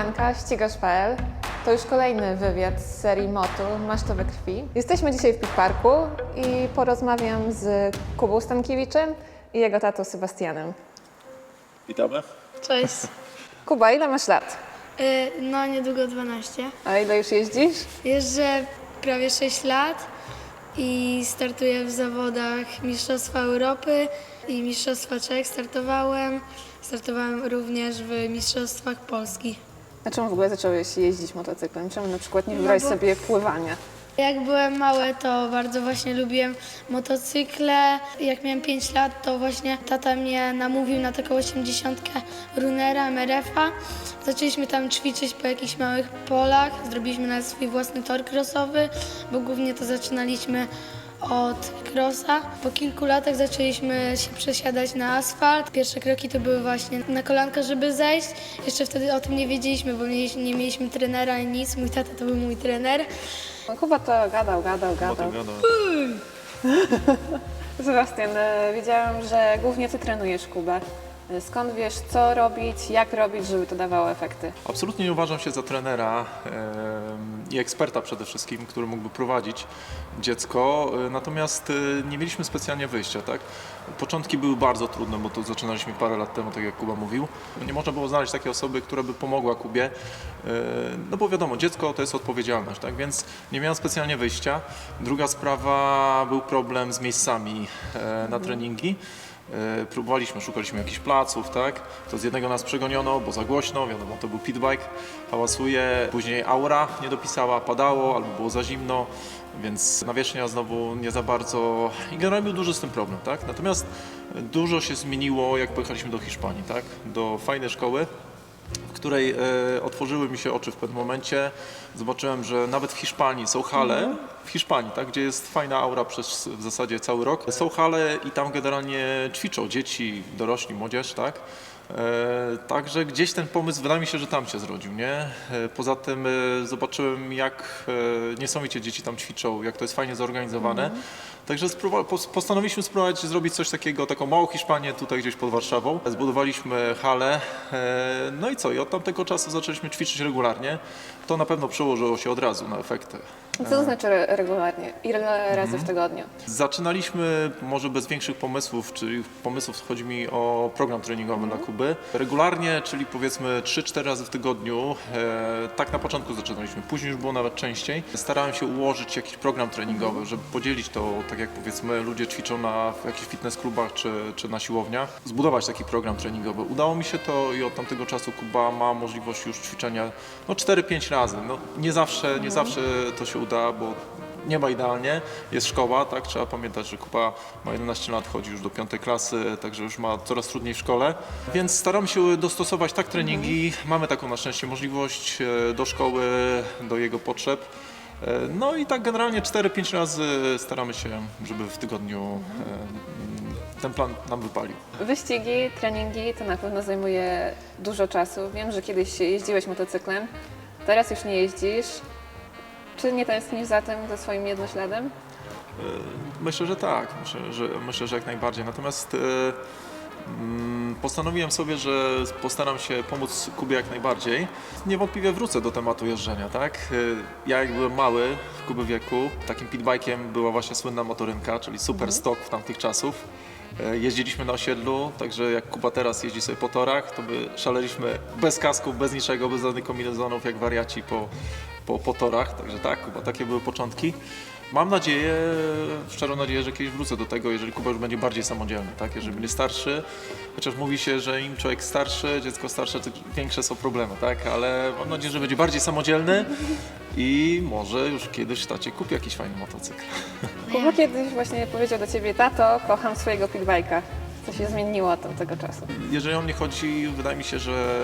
Marlenka, ścigasz.pl. To już kolejny wywiad z serii Motu Masz to we krwi. Jesteśmy dzisiaj w Pit Parku i porozmawiam z Kubą Stankiewiczem i jego tatą Sebastianem. Witamy. Cześć. Kuba, ile masz lat? Y, No, niedługo 12. A ile już jeździsz? Jeżdżę prawie 6 lat i startuję w zawodach Mistrzostwa Europy i Mistrzostwa Czech startowałem. Startowałem również w Mistrzostwach Polski. A czemu w ogóle zacząłeś jeździć motocyklem? Czemu na przykład nie No wybrać bo- sobie pływania? Jak byłem mały, to bardzo właśnie lubiłem motocykle. Jak miałem 5 lat, to właśnie tata mnie namówił na taką 80 runera MRF-a. Zaczęliśmy tam ćwiczyć po jakichś małych polach. Zrobiliśmy nawet swój własny tor crossowy, bo głównie to zaczynaliśmy od crossa. Po kilku latach zaczęliśmy się przesiadać na asfalt. Pierwsze kroki to były właśnie na kolanka, żeby zejść. Jeszcze wtedy o tym nie wiedzieliśmy, bo mieliśmy, nie mieliśmy trenera ani nic. Mój tata to był mój trener. Kuba to gadał, gadał, gadał. Sebastian, e, wiedziałam, że głównie ty trenujesz Kubę. Skąd wiesz, co robić, jak robić, żeby to dawało efekty? Absolutnie nie uważam się za trenera i eksperta przede wszystkim, który mógłby prowadzić dziecko, e, natomiast e, nie mieliśmy specjalnie wyjścia, tak? Początki były bardzo trudne, bo to zaczynaliśmy parę lat temu, tak jak Kuba mówił. Nie można było znaleźć takiej osoby, która by pomogła Kubie, e, no bo wiadomo, dziecko to jest odpowiedzialność, tak? Więc nie miałem specjalnie wyjścia. Druga sprawa, był problem z miejscami na treningi. E, Próbowaliśmy, szukaliśmy jakichś placów, tak? To z jednego nas przegoniono, bo za głośno, wiadomo, to był pitbike, hałasuje. Później aura nie dopisała, padało albo było za zimno, więc nawierzchnia znowu nie za bardzo. I generalnie był duży z tym problem, tak? Natomiast dużo się zmieniło, jak pojechaliśmy do Hiszpanii, tak? Do fajnej szkoły, w której e, otworzyły mi się oczy w pewnym momencie. Zobaczyłem, że nawet w Hiszpanii są hale, w Hiszpanii, tak, gdzie jest fajna aura przez w zasadzie cały rok. Są hale i tam generalnie ćwiczą dzieci, dorośli, młodzież, tak. E, także gdzieś ten pomysł, wydaje mi się, że tam się zrodził, nie? E, poza tym e, zobaczyłem, jak e, niesamowicie dzieci tam ćwiczą, jak to jest fajnie zorganizowane. Także postanowiliśmy spróbować zrobić coś takiego, taką małą Hiszpanię tutaj gdzieś pod Warszawą. Zbudowaliśmy halę, e, no i co? I od tamtego czasu zaczęliśmy ćwiczyć regularnie. To na pewno przełożyło się od razu na efekty. Co to znaczy re- regularnie? Ile razy w tygodniu? Zaczynaliśmy może bez większych pomysłów, czyli pomysłów chodzi mi o program treningowy dla Kuby. Regularnie, czyli powiedzmy 3-4 razy w tygodniu. E, tak na początku zaczynaliśmy, później już było nawet częściej. Starałem się ułożyć jakiś program treningowy, żeby podzielić to, tak jak powiedzmy ludzie ćwiczą na w jakichś fitness klubach czy, czy na siłowniach, zbudować taki program treningowy. Udało mi się to i od tamtego czasu Kuba ma możliwość już ćwiczenia no 4-5 razy. No, nie, zawsze, nie zawsze to się uda, bo nie ma idealnie, jest szkoła, tak, trzeba pamiętać, że Kuba ma 11 lat, chodzi już do piątej klasy, także już ma coraz trudniej w szkole, więc staramy się dostosować tak treningi, mamy taką na szczęście możliwość e, do szkoły, do jego potrzeb. E, No i tak generalnie 4-5 razy staramy się, żeby w tygodniu e, ten plan nam wypalił. Wyścigi, treningi to na pewno zajmuje dużo czasu. Wiem, że kiedyś jeździłeś motocyklem, teraz już nie jeździsz. Czy nie tęsknisz za tym, za swoim jednośladem? E, Myślę, że tak. Myślę, że, myślę, że jak najbardziej. Natomiast postanowiłem sobie, że postaram się pomóc Kubie jak najbardziej. Niewątpliwie wrócę do tematu jeżdżenia, tak? E, Ja jak byłem mały, w Kuby wieku, takim pitbike'iem była właśnie słynna motorynka, czyli super stock w tamtych czasów. E, Jeździliśmy na osiedlu, także jak Kuba teraz jeździ sobie po torach, to by szaleliśmy bez kasków, bez niczego, bez żadnych kombinezonów, jak wariaci po, po, po torach. Także tak, Kuba, takie były początki. Mam nadzieję, szczerą nadzieję, że kiedyś wrócę do tego, jeżeli Kuba już będzie bardziej samodzielny, tak? Jeżeli będzie starszy, chociaż mówi się, że im człowiek starszy, dziecko starsze, tym większe są problemy, tak? Ale mam nadzieję, że będzie bardziej samodzielny i może już kiedyś tacie kupi jakiś fajny motocykl. Kuba kiedyś właśnie powiedział do ciebie, tato, kocham swojego pitbike'a. Co się zmieniło od tamtego czasu? Jeżeli o mnie chodzi, wydaje mi się, że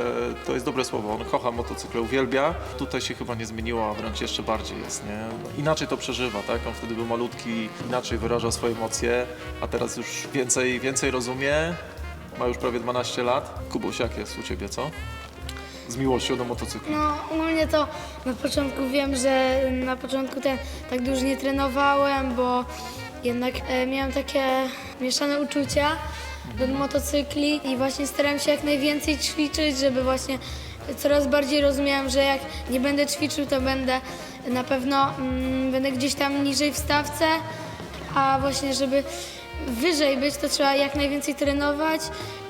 to jest dobre słowo. On kocha motocykle, uwielbia. Tutaj się chyba nie zmieniło, a wręcz jeszcze bardziej jest, nie? No, inaczej to przeżywa, tak? On wtedy był malutki, inaczej wyrażał swoje emocje, a teraz już więcej, więcej rozumie. Ma już prawie 12 lat. Kubuś, jak jest u Ciebie, co? Z miłością do motocykla. No, u mnie to na początku wiem, że na początku ten tak dużo nie trenowałem, bo jednak e, miałam takie mieszane uczucia do motocykli i właśnie starałem się jak najwięcej ćwiczyć, żeby właśnie coraz bardziej rozumiałam, że jak nie będę ćwiczył, to będę na pewno mm, będę gdzieś tam niżej w stawce, a właśnie żeby wyżej być, to trzeba jak najwięcej trenować,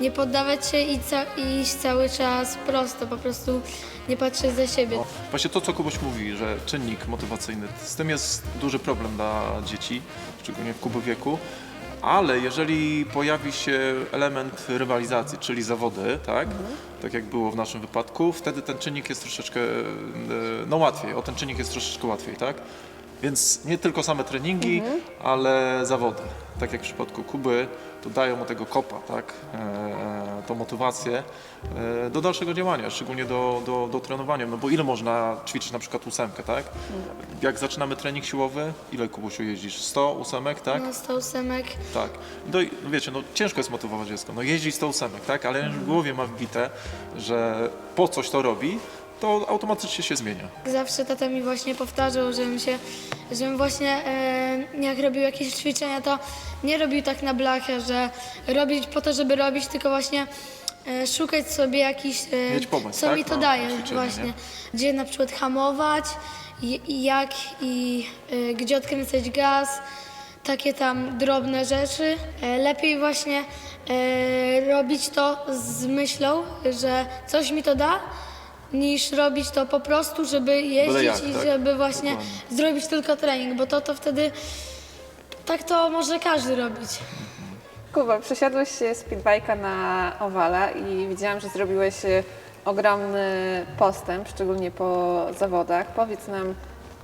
nie poddawać się i, ca- iść cały czas prosto, po prostu nie patrzeć za siebie. No, właśnie to, co Kuboś mówi, że czynnik motywacyjny, z tym jest duży problem dla dzieci, szczególnie w Kubu wieku, ale jeżeli pojawi się element rywalizacji, czyli zawody, tak, tak jak było w naszym wypadku, wtedy ten czynnik jest troszeczkę, e, no łatwiej, o ten czynnik jest troszeczkę łatwiej, tak? Więc nie tylko same treningi, ale zawody. Tak jak w przypadku Kuby, to dają mu tego kopa, tak? E, tą motywację e, do dalszego działania, szczególnie do, do, do trenowania. No bo ile można ćwiczyć na przykład ósemkę, tak? Jak zaczynamy trening siłowy, ile Kubusiu jeździsz? 100 ósemek, tak? No, 100 ósemek. Tak. No, i, no wiecie, no ciężko jest motywować dziecko. No jeździ 100 ósemek, tak? Ale w głowie ma wbite, że po coś to robi, to automatycznie się zmienia. Zawsze tata mi właśnie powtarzał, żebym się, żebym właśnie e, jak robił jakieś ćwiczenia, to nie robił tak na blachę, że robić po to, żeby robić, tylko właśnie e, szukać sobie jakiś, e, Mieć pomysł, co tak, mi to na daje ćwiczenie, właśnie, nie? gdzie na przykład hamować, i, i jak i e, gdzie odkręcać gaz, takie tam drobne rzeczy. E, lepiej właśnie e, robić to z myślą, że coś mi to da, niż robić to po prostu, żeby jeździć jak, i tak. żeby właśnie Dokładnie. zrobić tylko trening, bo to to wtedy tak to może każdy robić. Kuba, przesiadłeś się z pitbike'a na owala i widziałam, że zrobiłeś e, ogromny postęp, szczególnie po zawodach. Powiedz nam,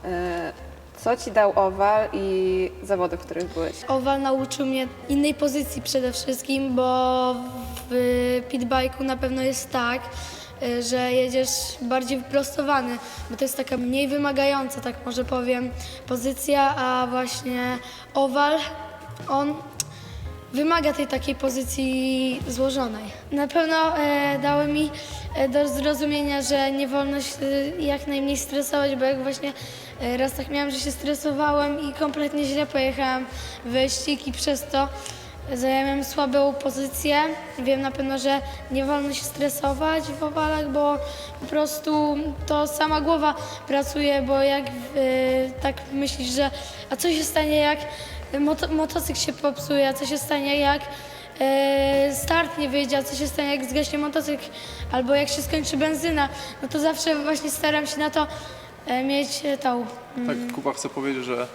e, co Ci dał owal i zawody, w których byłeś? Owal nauczył mnie innej pozycji przede wszystkim, bo w pitbike'u na pewno jest tak, że jedziesz bardziej wyprostowany, bo to jest taka mniej wymagająca, tak może powiem, pozycja, a właśnie owal, on wymaga tej takiej pozycji złożonej. Na pewno e, dały mi e, do zrozumienia, że nie wolno się e, jak najmniej stresować, bo jak właśnie e, raz tak miałam, że się stresowałem i kompletnie źle pojechałam wyścig i przez to zająłem słabą pozycję. Wiem na pewno, że nie wolno się stresować w owalach, bo po prostu to sama głowa pracuje, bo jak e, tak myślisz, że a co się stanie jak moto, motocykl się popsuje, a co się stanie jak e, start nie wyjdzie, a co się stanie jak zgaśnie motocykl, albo jak się skończy benzyna, no to zawsze właśnie staram się na to e, mieć e, tą Tak, Kuba chce powiedzieć, że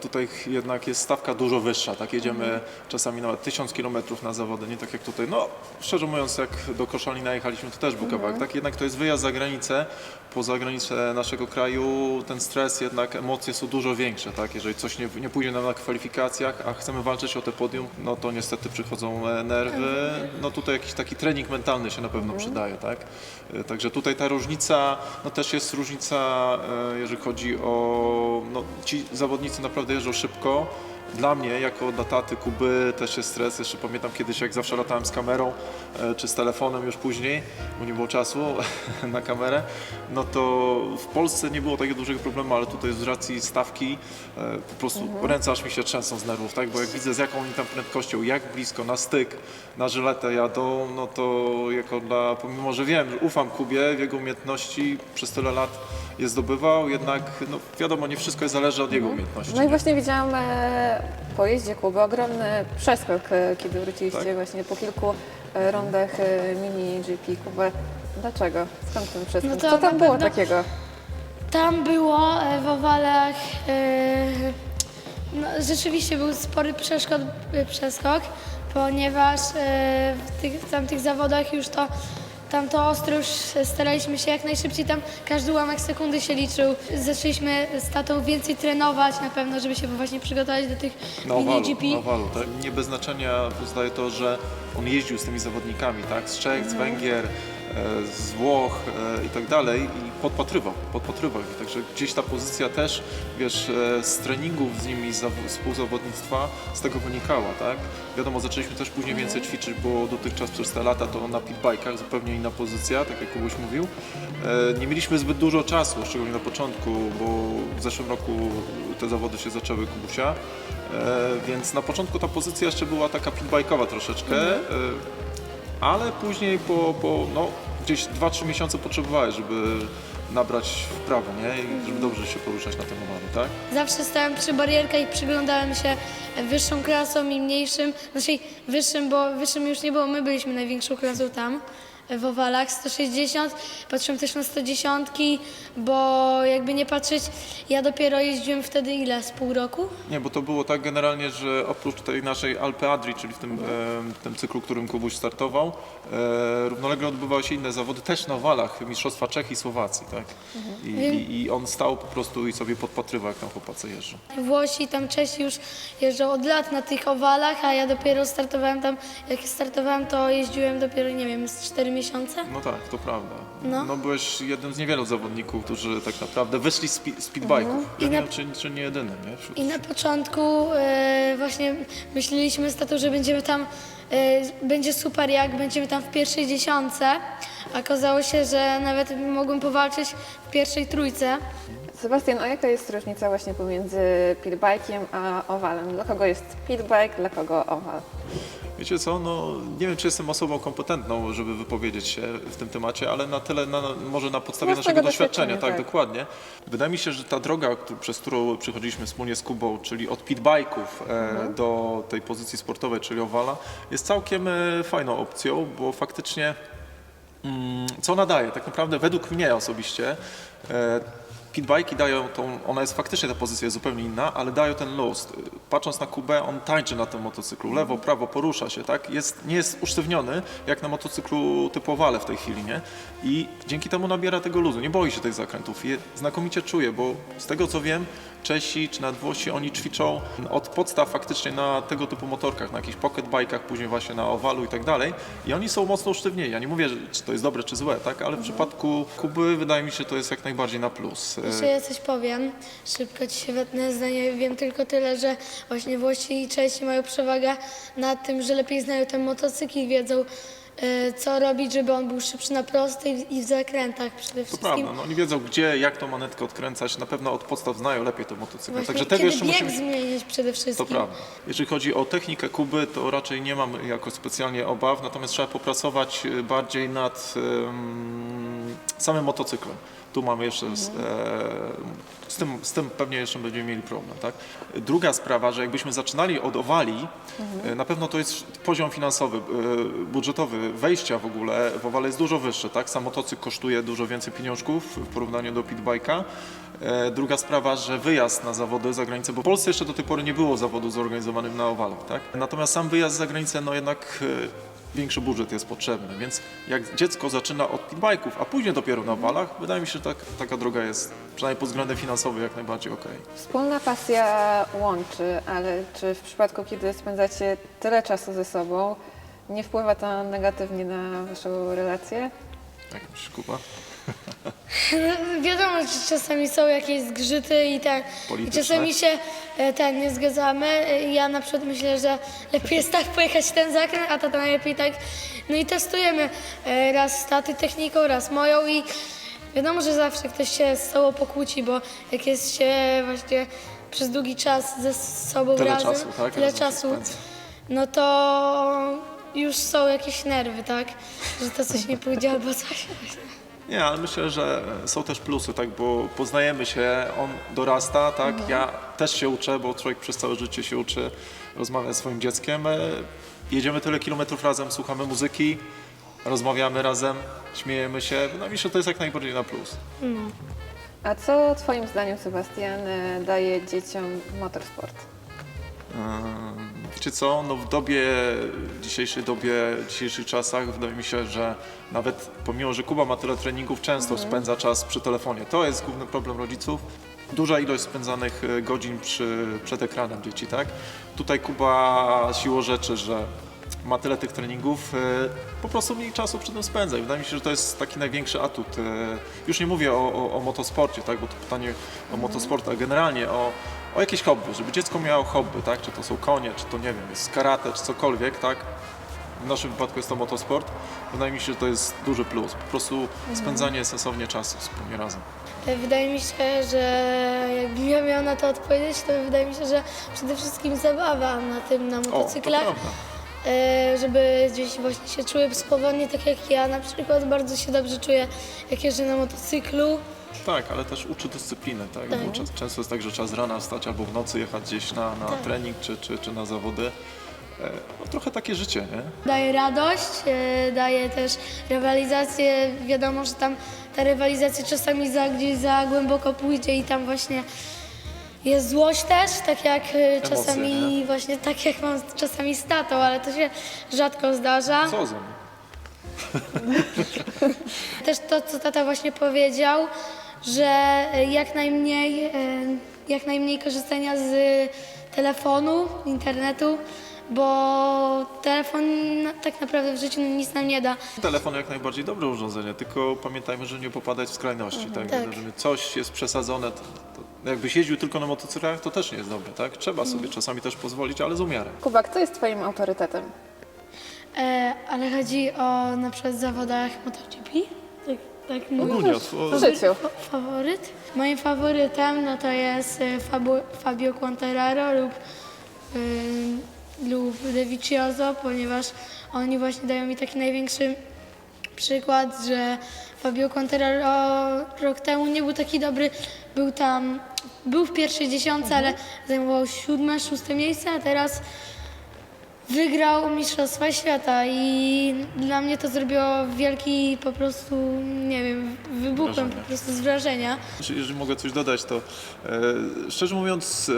tutaj jednak jest stawka dużo wyższa, tak? Jedziemy czasami nawet 1000 km na zawody, nie tak jak tutaj, no szczerze mówiąc jak do Koszalina jechaliśmy to też był kawałek, tak? Jednak to jest wyjazd za granicę, poza granicę naszego kraju, ten stres jednak, emocje są dużo większe, tak, jeżeli coś nie, nie pójdzie nam na kwalifikacjach, a chcemy walczyć o te podium, no to niestety przychodzą e, nerwy, no tutaj jakiś taki trening mentalny się na pewno przydaje, tak, E, także tutaj ta różnica, no też jest różnica, e, jeżeli chodzi o, no ci zawodnicy naprawdę jeżdżą szybko, dla mnie, jako dla taty Kuby, też jest stres. Jeszcze pamiętam kiedyś, jak zawsze latałem z kamerą, e, czy z telefonem już później, bo nie było czasu na kamerę, no to w Polsce nie było takiego dużego problemu, ale tutaj z racji stawki e, po prostu ręce aż mi się trzęsą z nerwów, tak? Bo jak widzę, z jaką oni tam prędkością, jak blisko, na styk, na żyletę jadą, no to jako dla, pomimo, że wiem, że ufam Kubie, w jego umiejętności przez tyle lat je zdobywał, jednak no wiadomo, nie wszystko zależy od jego umiejętności. No i nie? właśnie widziałam e, po jeździe Kuby ogromny przeskok, e, kiedy wróciliście Tak. właśnie po kilku e, rundach e, mini GP. Kuba, dlaczego? Skąd ten przeskok? No to Co tam było pewno- takiego? Tam było w owalach, no, rzeczywiście był spory przeszkod, przeskok, ponieważ w tych w tamtych zawodach już to, tam to ostro już staraliśmy się jak najszybciej, tam każdy ułamek sekundy się liczył. Zaczęliśmy z tatą więcej trenować na pewno, żeby się właśnie przygotować do tych Na mini owalu, GP. na owalu, tak? Nie bez znaczenia pozostaje to, że on jeździł z tymi zawodnikami, tak? Z Czech, z Węgier, e, z Włoch e, i tak dalej i podpatrywał, podpatrywał ich. Także gdzieś ta pozycja też, wiesz, e, z treningów z nimi, z zaw- współzawodnictwa z tego wynikała, tak? Wiadomo, zaczęliśmy też później więcej ćwiczyć, bo dotychczas przez te lata to na pitbike'ach zupełnie inna pozycja, tak jak Kubuś mówił. E, Nie mieliśmy zbyt dużo czasu, szczególnie na początku, bo w zeszłym roku te zawody się zaczęły Kubusia. E, więc na początku ta pozycja jeszcze była taka pitbike'owa troszeczkę, e, ale później po, po no, gdzieś 2-3 miesiące potrzebowałeś, żeby nabrać wprawy, nie? I żeby dobrze się poruszać na tym owalu, tak? Zawsze stałem przy barierkach i przyglądałem się wyższą klasą i mniejszym, znaczy wyższym, bo wyższym już nie było, my byliśmy największą klasą tam w owalach 160, patrzyłem też na 110, bo jakby nie patrzeć, ja dopiero jeździłem wtedy ile, z pół roku? Nie, bo to było tak generalnie, że oprócz tej naszej Alpe Adri, czyli w tym, e, tym cyklu, którym Kubuś startował, e, równolegle odbywały się inne zawody też na walach, Mistrzostwa Czech i Słowacji, tak? I, i, I on stał po prostu i sobie podpatrywał, jak tam chłopacy jeżdżą. Włosi, tam Czesi już jeżdżą od lat na tych owalach, a ja dopiero startowałem tam, jak startowałem to jeździłem dopiero, nie wiem, z 4 miesiące. No tak, to prawda. No. No, byłeś jednym z niewielu zawodników, którzy tak naprawdę wyszli z speedbike'ów. Ja I nie na- wiem, czy, czy nie jedynym, nie? Wśród... I na początku e, właśnie myśleliśmy z tatą, że będziemy tam, e, będzie super jak będziemy tam w pierwszej dziesiątce. a Okazało się, że nawet mogłem powalczyć w pierwszej trójce. Sebastian, a jaka jest różnica właśnie pomiędzy pitbike'iem a owalem? Dla kogo jest pitbike, dla kogo owal? Wiecie co, no nie wiem, czy jestem osobą kompetentną, żeby wypowiedzieć się w tym temacie, ale na tyle, na, może na podstawie Własnego naszego doświadczenia, doświadczenia, tak, tak. dokładnie. Wydaje mi się, że ta droga, przez którą przechodziliśmy wspólnie z Kubą, czyli od pitbike'ów e, do tej pozycji sportowej, czyli owala, jest całkiem e, fajną opcją, bo faktycznie Mm, co ona daje? Tak naprawdę według mnie osobiście pitbike'i dają tą, ona jest faktycznie ta pozycja jest zupełnie inna, ale dają ten luz. Patrząc na Kubę, on tańczy na tym motocyklu, lewo, prawo, porusza się, tak? Jest, nie jest usztywniony jak na motocyklu typu Ovale w tej chwili, nie? I dzięki temu nabiera tego luzu, nie boi się tych zakrętów je znakomicie czuje, bo z tego co wiem, Czesi czy nawet Włosi, oni ćwiczą od podstaw faktycznie na tego typu motorkach, na jakichś pocket bike'ach, później właśnie na owalu i tak dalej. I oni są mocno usztywnieni. Ja nie mówię, czy to jest dobre, czy złe, tak? Ale w przypadku Kuby wydaje mi się, to jest jak najbardziej na plus. Jeszcze ja coś powiem, szybko ci się wetnę zdanie, wiem tylko tyle, że właśnie Włosi i Czesi mają przewagę nad tym, że lepiej znają ten motocykl i wiedzą co robić, żeby on był szybszy na prostej i w zakrętach przede To wszystkim. prawda, no oni wiedzą gdzie, jak tą manetkę odkręcać, na pewno od podstaw znają lepiej te motocykle. Właśnie Także tego kiedy jeszcze bieg musimy... zmienić przede To wszystkim. prawda. Jeżeli chodzi o technikę Kuby, to raczej nie mam jakoś specjalnie obaw, natomiast trzeba popracować e, bardziej nad samym motocyklem. Tu mamy jeszcze, z, e, z, tym, z tym pewnie jeszcze będziemy mieli problem. Tak? Druga sprawa, że jakbyśmy zaczynali od owali, e, na pewno to jest poziom finansowy, e, budżetowy wejścia w ogóle w owale jest dużo wyższy. Tak? Sam motocykl kosztuje dużo więcej pieniążków w porównaniu do pitbike'a. E, Druga sprawa, że wyjazd na zawody za granicę, bo w Polsce jeszcze do tej pory nie było zawodu zorganizowanym na owalach, tak? Natomiast sam wyjazd za granicę, no jednak większy budżet jest potrzebny, więc jak dziecko zaczyna od pitbike'ów, a później dopiero na owalach, wydaje mi się, że tak, taka droga jest, przynajmniej pod względem finansowym, jak najbardziej okej. Wspólna pasja łączy, ale czy w przypadku, kiedy spędzacie tyle czasu ze sobą, nie wpływa to negatywnie na waszą relację? Jak myślisz, Kuba? No, Wiadomo, że czasami są jakieś zgrzyty i tak. I Polityczne? czasami się e, ten nie zgadzamy. E, Ja na przykład myślę, że lepiej jest tak pojechać ten zakręt, a tata najlepiej tak. No i testujemy e, raz taty techniką, raz moją i wiadomo, że zawsze ktoś się z sobą pokłóci, bo jak jest się właśnie przez długi czas ze sobą Tyle razem, czasu, tak? tyle Razem się czasu, spędza. no to już są jakieś nerwy, tak? Że to coś nie pójdzie albo coś. Nie, ale myślę, że są też plusy, tak, bo poznajemy się, on dorasta, tak, ja też się uczę, bo człowiek przez całe życie się uczy rozmawiać ze swoim dzieckiem. E, Jedziemy tyle kilometrów razem, słuchamy muzyki, rozmawiamy razem, śmiejemy się. Mi się, że to jest jak najbardziej na plus. A co Twoim zdaniem, Sebastian, e, daje dzieciom motorsport? Ym, Wiecie co, no w dobie, dzisiejszej dobie, w dzisiejszych czasach wydaje mi się, że nawet pomimo, że Kuba ma tyle treningów, często spędza czas przy telefonie. To jest główny problem rodziców. Duża ilość spędzanych e, godzin przy, przed ekranem dzieci, tak? Tutaj Kuba siłą rzeczy, że ma tyle tych treningów, e, po prostu mniej czasu przy tym spędza. I wydaje mi się, że to jest taki największy atut. e, Już nie mówię o, o, o motosporcie, tak? bo to pytanie o motosport, a generalnie o, o jakieś hobby, żeby dziecko miało hobby, tak? Czy to są konie, czy to nie wiem, jest karate, czy cokolwiek, tak? W naszym wypadku jest to motosport. Wydaje mi się, że to jest duży plus. Po prostu spędzanie sensownie czasu wspólnie razem. E, Wydaje mi się, że jakbym ja miała na to odpowiedzieć, to wydaje mi się, że przede wszystkim zabawa na tym, na O, to motocyklach. prawda. E, żeby gdzieś właśnie się czuły swobodnie, tak jak ja na przykład bardzo się dobrze czuję, jak jeżdżę na motocyklu. Tak, ale też uczy dyscypliny, tak? Tak. Bo często jest tak, że trzeba z rana wstać albo w nocy jechać gdzieś na, na Tak. trening czy, czy, czy na zawody. E, No, trochę takie życie, nie? Daje radość, e, daje też rywalizację. Wiadomo, że tam ta rywalizacja czasami za, gdzieś za głęboko pójdzie i tam właśnie jest złość też, tak jak e, czasami nie? właśnie tak jak mam czasami z tatą, ale to się rzadko zdarza. Co ze mną? Też to, co tata właśnie powiedział, że jak najmniej, e, jak najmniej korzystania z telefonu, internetu, bo telefon na- tak naprawdę w życiu nic nam nie da. Telefon jak najbardziej dobre urządzenie, tylko pamiętajmy, że nie popadać w skrajności, tak? Tak. Że coś jest przesadzone, to, to jakbyś jeździł tylko na motocyklach, to też nie jest dobre, tak? Trzeba Mm. sobie czasami też pozwolić, ale z umiarem. Kuba, kto jest Twoim autorytetem? E, ale chodzi o na przykład zawodach MotoGP? Tak, tak mówię. Ogólnie o, W o, życiu. Fa- Faworyt? Moim faworytem no to jest e, Fabio, Fabio Quantararo lub, y, lub De Vicioso, ponieważ oni właśnie dają mi taki największy przykład, że Fabio Quantararo rok temu nie był taki dobry, był tam, był w pierwszej dziesiątce, ale zajmował siódme, szóste miejsce, a teraz wygrał Mistrzostwa Świata i dla mnie to zrobiło wielki po prostu, nie wiem, wybuchłem Wrażenie. po prostu z wrażenia. Jeżeli jeżeli mogę coś dodać, to e, szczerze mówiąc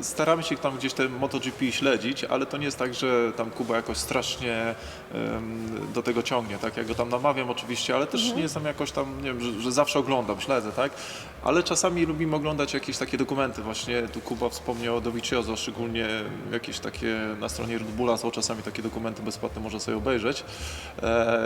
e, staramy się tam gdzieś ten MotoGP śledzić, ale to nie jest tak, że tam Kuba jakoś strasznie em, do tego ciągnie, tak? Ja go tam namawiam oczywiście, ale też nie jestem jakoś tam, nie wiem, że, że zawsze oglądam, śledzę, tak? Ale czasami lubimy oglądać jakieś takie dokumenty właśnie, tu Kuba wspomniał o Dovizioso, szczególnie jakieś takie na stronie Red Bulla są czasami takie dokumenty bezpłatne, można sobie obejrzeć. E,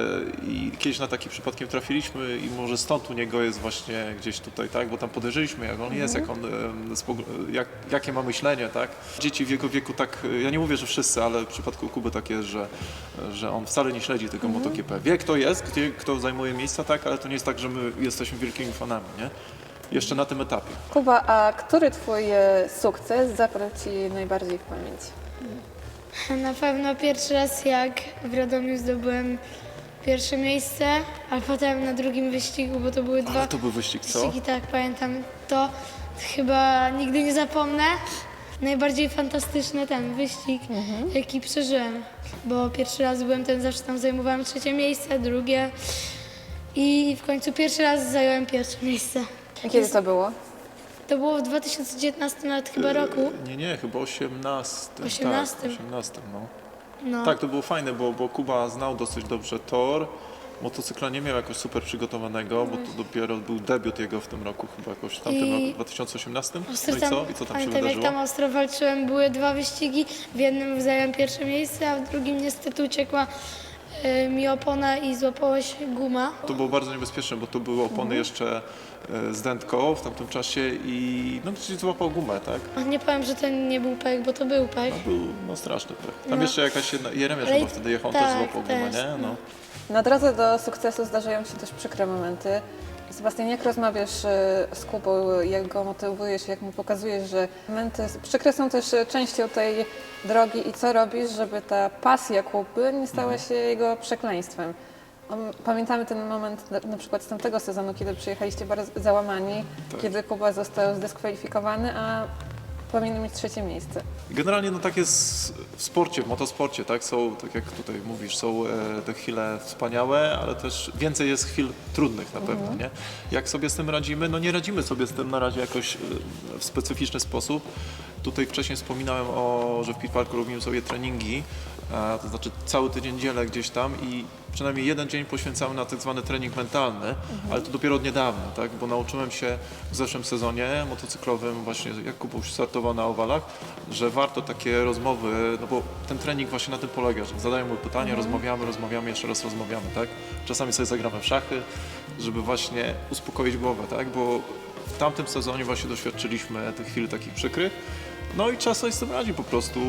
I kiedyś na taki przypadkiem trafiliśmy i może stąd u niego jest właśnie gdzieś tutaj, tak? Bo tam podejrzeliśmy, jak on jest, jak on, em, spog- jak, jakie ma myślenie, tak? Dzieci w jego wieku tak, ja nie mówię, że wszyscy, ale w przypadku Kuby tak jest, że, że on wcale nie śledzi tego MotoGP. Wie kto jest, gdzie, kto zajmuje miejsca, tak? Ale to nie jest tak, że my jesteśmy wielkimi fanami, nie? Jeszcze na tym etapie. Kuba, a który Twój sukces zapadł Ci najbardziej w pamięć? Na pewno pierwszy raz jak w Radomiu zdobyłem pierwsze miejsce, a potem na drugim wyścigu, bo to były dwa Ale to był wyścig, co? wyścigi, tak pamiętam to. Chyba nigdy nie zapomnę. Najbardziej fantastyczny ten wyścig, jaki przeżyłem, bo pierwszy raz byłem ten, zawsze tam zajmowałem trzecie miejsce, drugie i w końcu pierwszy raz zająłem pierwsze miejsce. A kiedy to było? To było w 2019 nawet chyba roku. Nie, nie, chyba 18. 18. Tak, 18, no. No. Tak, to było fajne, bo, bo Kuba znał dosyć dobrze tor. Motocykla nie miał jakoś super przygotowanego, bo to dopiero był debiut jego w tym roku, chyba jakoś w tamtym I- roku, 2018. No Ostro i tam- co? I co tam się Pamiętam, jak wydarzyło? tam ostro walczyłem, były dwa wyścigi. W jednym zająłem pierwsze miejsce, a w drugim niestety uciekła mi opona i złapała się guma. To było bardzo niebezpieczne, bo to były opony Mhm. jeszcze e, z dętką w tamtym czasie i no ktoś złapał gumę, tak? A Nie powiem, że to nie był pech, bo to był pech. No był no, straszny pech. Tam No. jeszcze jakaś jedna, Jeremiasz Ale chyba wtedy jechał, tak, też złapał gumę, też, nie? No. Na drodze do sukcesu zdarzają się też przykre momenty. Sebastian, jak rozmawiasz e, z Kubą, jak go motywujesz, jak mu pokazujesz, że momenty przykre są też e, częścią tej drogi i co robisz, żeby ta pasja Kuby nie stała się jego przekleństwem? On- Pamiętamy ten moment na, na przykład z tamtego sezonu, kiedy przyjechaliście bardzo załamani, Tak. kiedy Kuba został zdyskwalifikowany, a powinien mieć trzecie miejsce. Generalnie no tak jest w sporcie, w motosporcie, tak? Są, tak jak tutaj mówisz, są e, te chwile wspaniałe, ale też więcej jest chwil trudnych na pewno, nie? Jak sobie z tym radzimy? No nie radzimy sobie z tym na razie jakoś e, w specyficzny sposób. Tutaj wcześniej wspominałem o, że w Pit Parku robimy sobie treningi, to znaczy cały tydzień dzielę gdzieś tam i przynajmniej jeden dzień poświęcamy na tak zwany trening mentalny, ale to dopiero od niedawna, tak? Bo nauczyłem się w zeszłym sezonie motocyklowym, właśnie jak Kubuś startował na owalach, że warto takie rozmowy, no bo ten trening właśnie na tym polega, że zadają mu pytania, rozmawiamy, rozmawiamy, jeszcze raz rozmawiamy, tak? Czasami sobie zagramy w szachy, żeby właśnie uspokoić głowę, tak? Bo w tamtym sezonie właśnie doświadczyliśmy tych chwil takich przykrych, no i trzeba sobie z tym radzić po prostu,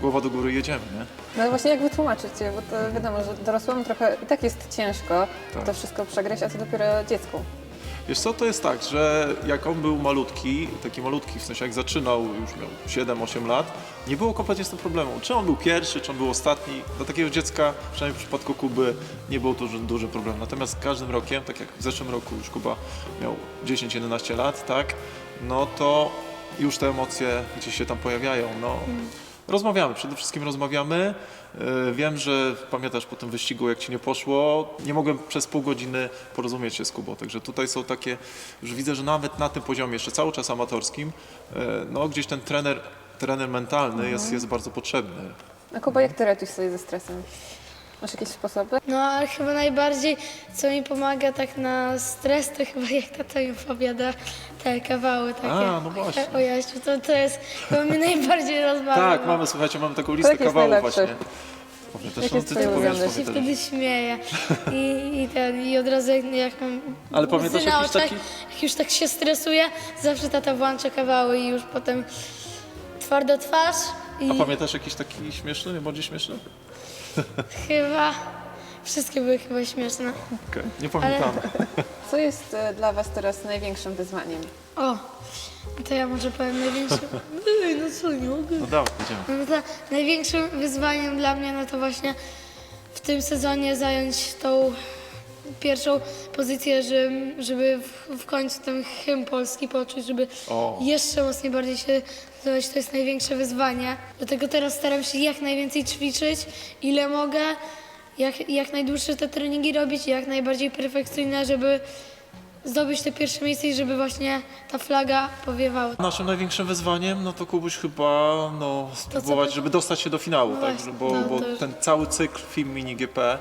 głowa do góry jedziemy, nie? No właśnie jak wytłumaczyć, bo to wiadomo, że dorosłemu trochę i tak jest ciężko Tak. to wszystko przegrać, a to dopiero dziecku. Wiesz co, to jest tak, że jak on był malutki, taki malutki, w sensie jak zaczynał, już miał 7-8 lat, nie było kompletnie z tym problemu. Czy on był pierwszy, czy on był ostatni, dla takiego dziecka, przynajmniej w przypadku Kuby, nie był to duży, duży problem. Natomiast każdym rokiem, tak jak w zeszłym roku już Kuba miał 10-11 lat, tak, no to już te emocje gdzieś się tam pojawiają. No, Rozmawiamy, przede wszystkim rozmawiamy. Yy, Wiem, że pamiętasz po tym wyścigu, jak ci nie poszło. Nie mogłem przez pół godziny porozumieć się z Kubą, także tutaj są takie, już widzę, że nawet na tym poziomie, jeszcze cały czas amatorskim, yy, no gdzieś ten trener, trener mentalny jest, jest bardzo potrzebny. A Kuba, jak ty radzisz sobie ze stresem? Masz jakieś sposoby? No ale chyba najbardziej, co mi pomaga tak na stres, to chyba jak tata mi opowiada te kawały takie. A, no właśnie. O Jasiu, to, to jest, chyba mnie najbardziej rozmawia. Tak, mamy, słuchajcie, mamy taką listę jaki jest kawałów najlepszy? właśnie. Powiem też, no, jest ty, ty powiesz, powie się też. wtedy śmieję. I, i, ten, I od razu jak, jak mam Ale łzy pamiętasz na jakiś oczach, taki- jak już tak się stresuję, zawsze tata włącza kawały i już potem twarda twarz i A pamiętasz jakiś taki śmieszny, najbardziej śmieszny? Chyba wszystkie były chyba śmieszne. Okej, nie pamiętam. Co jest e, dla Was teraz największym wyzwaniem? O, to ja może powiem największym. Ej, no co, nie mogę. No dawaj, idziemy. No to największym wyzwaniem dla mnie, no to właśnie w tym sezonie zająć tą pierwszą pozycję, żeby, żeby w, w końcu ten hymn polski poczuć, żeby O. jeszcze mocniej bardziej się zdobyć. To jest największe wyzwanie. Dlatego teraz staram się jak najwięcej ćwiczyć, ile mogę, jak, jak najdłuższe te treningi robić jak najbardziej perfekcyjne, żeby zdobyć te pierwsze miejsce i żeby właśnie ta flaga powiewała. Naszym największym wyzwaniem, no to Kubuś chyba no, spróbować, żeby dostać się do finału, No tak? właśnie, bo, no bo to już- ten cały cykl film Mini GP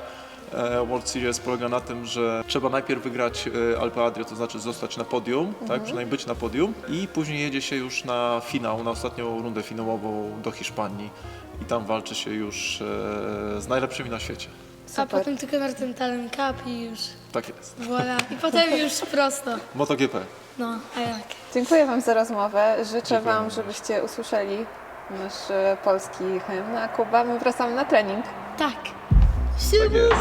World Series polega na tym, że trzeba najpierw wygrać e, Alpe Adria, to znaczy zostać na podium, Mhm. tak? przynajmniej być na podium i później jedzie się już na finał, na ostatnią rundę finałową do Hiszpanii i tam walczy się już e, z najlepszymi na świecie. A Super. potem tylko na ten talent cup i już Tak jest. voilà. I potem już prosto. MotoGP. No, a jak? Dziękuję Wam za rozmowę. Życzę Wam, żebyście usłyszeli nasz e, polski hymn. A Kuba, my wracamy na trening. Tak. Tak jest.